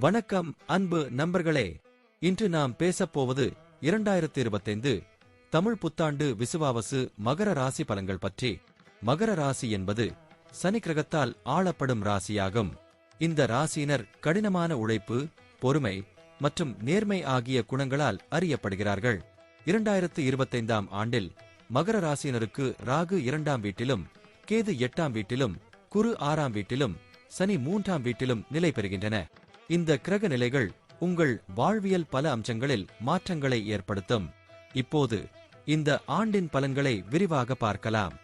வணக்கம் அன்பு நண்பர்களே. இன்று நாம் பேசப்போவது இரண்டாயிரத்தி இருபத்தைந்து தமிழ் புத்தாண்டு விசுவாவசு மகர ராசி பலன்கள் பற்றி. மகர ராசி என்பது சனி கிரகத்தால் ஆளப்படும் ராசியாகும். இந்த ராசியினர் கடினமான உழைப்பு பொறுமை மற்றும் நேர்மை ஆகிய குணங்களால் அறியப்படுகிறார்கள். இரண்டாயிரத்து இருபத்தைந்தாம் ஆண்டில் மகர ராசியினருக்கு ராகு இரண்டாம் வீட்டிலும் கேது எட்டாம் வீட்டிலும் குரு ஆறாம் வீட்டிலும் சனி மூன்றாம் வீட்டிலும் நிலை பெறுகின்றன. இந்த கிரக நிலைகள் உங்கள் வாழ்வியல் பல அம்சங்களில் மாற்றங்களை ஏற்படுத்தும். இப்போது இந்த ஆண்டின் பலன்களை விரிவாக பார்க்கலாம்.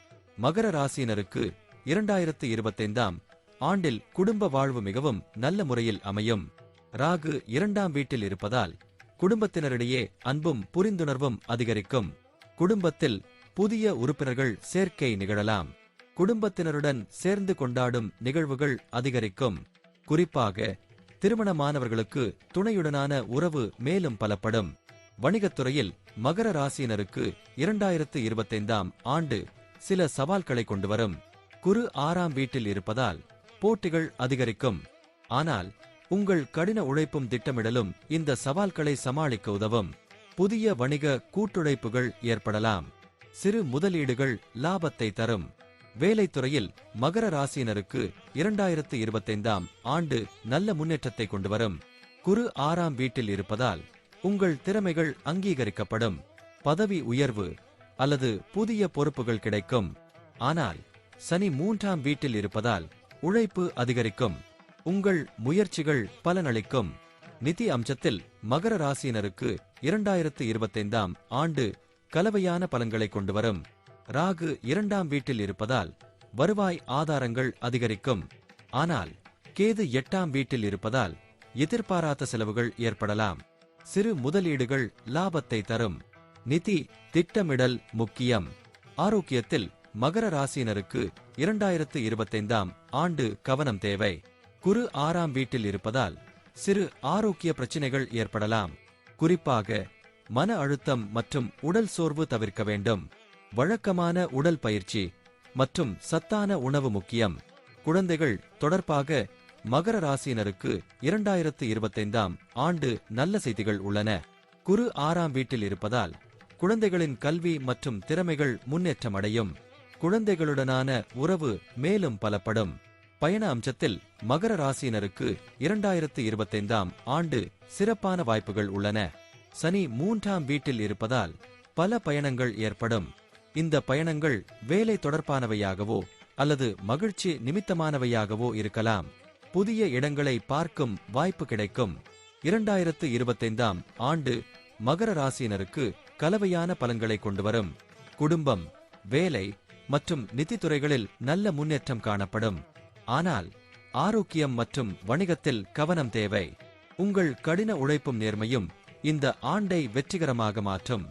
மகர ராசியினருக்கு இரண்டாயிரத்து இருபத்தைந்தாம் ஆண்டில் குடும்ப வாழ்வு மிகவும் நல்ல முறையில் அமையும். ராகு இரண்டாம் வீட்டில் இருப்பதால் குடும்பத்தினரிடையே அன்பும் புரிந்துணர்வும் அதிகரிக்கும். குடும்பத்தில் புதிய உறுப்பினர்கள் சேர்க்கை நிகழலாம். குடும்பத்தினருடன் சேர்ந்து கொண்டாடும் நிகழ்வுகள் அதிகரிக்கும். குறிப்பாக திருமணமானவர்களுக்கு துணையுடனான உறவு மேலும் பலப்படும். வணிகத்துறையில் மகர ராசியினருக்கு இரண்டாயிரத்து இருபத்தைந்தாம் ஆண்டு சில சவால்களை கொண்டு வரும் குரு ஆறாம் வீட்டில் இருப்பதால் போட்டிகள் அதிகரிக்கும். ஆனால் உங்கள் கடின உழைப்பும் திட்டமிடலும் இந்த சவால்களை சமாளிக்க உதவும். புதிய வணிக கூட்டுழைப்புகள் ஏற்படலாம். சிறு முதலீடுகள் லாபத்தை தரும். வேலைத்துறையில் மகர ராசியினருக்கு இரண்டாயிரத்து இருபத்தைந்தாம் ஆண்டு நல்ல முன்னேற்றத்தை கொண்டு வரும். குரு ஆறாம் வீட்டில் இருப்பதால் உங்கள் திறமைகள் அங்கீகரிக்கப்படும். பதவி உயர்வு அல்லது புதிய பொறுப்புகள் கிடைக்கும். ஆனால் சனி மூன்றாம் வீட்டில் இருப்பதால் உழைப்பு அதிகரிக்கும். உங்கள் முயற்சிகள் பலனளிக்கும். நிதி அம்சத்தில் மகர ராசியினருக்கு இரண்டாயிரத்து இருபத்தைந்தாம் ஆண்டு கலவையான பலன்களை கொண்டு வரும். ராகு இரண்டாம் வீட்டில் இருப்பதால் வருவாய் ஆதாரங்கள் அதிகரிக்கும். ஆனால் கேது எட்டாம் வீட்டில் இருப்பதால் எதிர்பாராத செலவுகள் ஏற்படலாம். சிறு முதலீடுகள் லாபத்தை தரும். நிதி திட்டமிடல் முக்கியம். ஆரோக்கியத்தில் மகர ராசியினருக்கு இரண்டாயிரத்து இருபத்தைந்தாம் ஆண்டு கவனம் தேவை. குரு ஆறாம் வீட்டில் இருப்பதால் சிறு ஆரோக்கிய பிரச்சினைகள் ஏற்படலாம். குறிப்பாக மன அழுத்தம் மற்றும் உடல் சோர்வு தவிர்க்க வேண்டும். வழக்கமான உடல் பயிற்சி மற்றும் சத்தான உணவு முக்கியம். குழந்தைகள் தொடர்பாக மகர ராசியினருக்கு இரண்டாயிரத்து இருபத்தைந்தாம் ஆண்டு நல்ல செய்திகள் உள்ளன. குரு ஆறாம் வீட்டில் இருப்பதால் குழந்தைகளின் கல்வி மற்றும் திறமைகள் முன்னேற்றமடையும். குழந்தைகளுடனான உறவு மேலும் பலப்படும். பயண அம்சத்தில் மகர ராசியினருக்கு இரண்டாயிரத்து இருபத்தைந்தாம் ஆண்டு சிறப்பான வாய்ப்புகள் உள்ளன. சனி மூன்றாம் வீட்டில் இருப்பதால் பல பயணங்கள் ஏற்படும். இந்த பயணங்கள் வேலை தொடர்பானவையாகவோ அல்லது மகிழ்ச்சி நிமித்தமானவையாகவோ இருக்கலாம். புதிய இடங்களை பார்க்கும் வாய்ப்பு கிடைக்கும். இரண்டாயிரத்து இருபத்தைந்தாம் ஆண்டு மகர ராசியினருக்கு கலவையான பலன்களை கொண்டு வரும். குடும்பம் வேலை மற்றும் நிதித்துறைகளில் நல்ல முன்னேற்றம் காணப்படும். ஆனால் ஆரோக்கியம் மற்றும் வணிகத்தில் கவனம் தேவை. உங்கள் கடின உழைப்பும் நேர்மையும் இந்த ஆண்டை வெற்றிகரமாக மாற்றும்.